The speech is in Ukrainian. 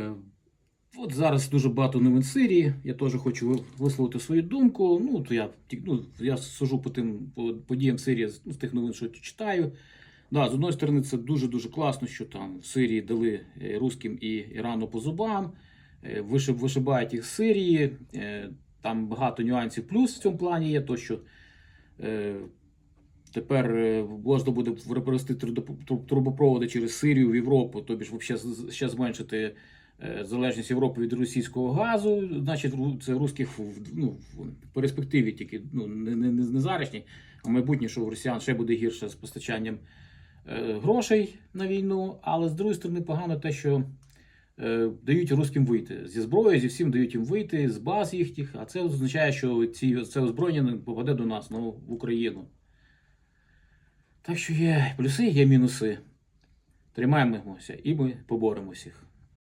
Е, От зараз дуже багато новин Сирії. Я теж хочу висловити свою думку. Ну, то я, ну, я сужу по тим по подіям Сирії ну, з тих новин, що читаю. Да, з одної сторони, це дуже-дуже класно, що там в Сирії дали е, русським і Ірану по зубам, е, вишиб, вишибають їх з Сирії. Там багато нюансів. Плюс в цьому плані є то, що тепер можна буде перевести трубопроводи через Сирію в Європу, тобі ж взагалі ще зменшити залежність Європи від російського газу. Значить, це русських ну, в перспективі тільки ну, не, не, не зарішні, а майбутнє, що у росіян ще буде гірше з постачанням е, грошей на війну. Але з другої сторони, погано те, що е, дають русським вийти зі зброї, зі всім дають їм вийти з баз їхніх. А це означає, що ці, це озброєння не попаде до нас, ну, в Україну. Так що є плюси, є мінуси. Тримаємося і ми поборемо всіх.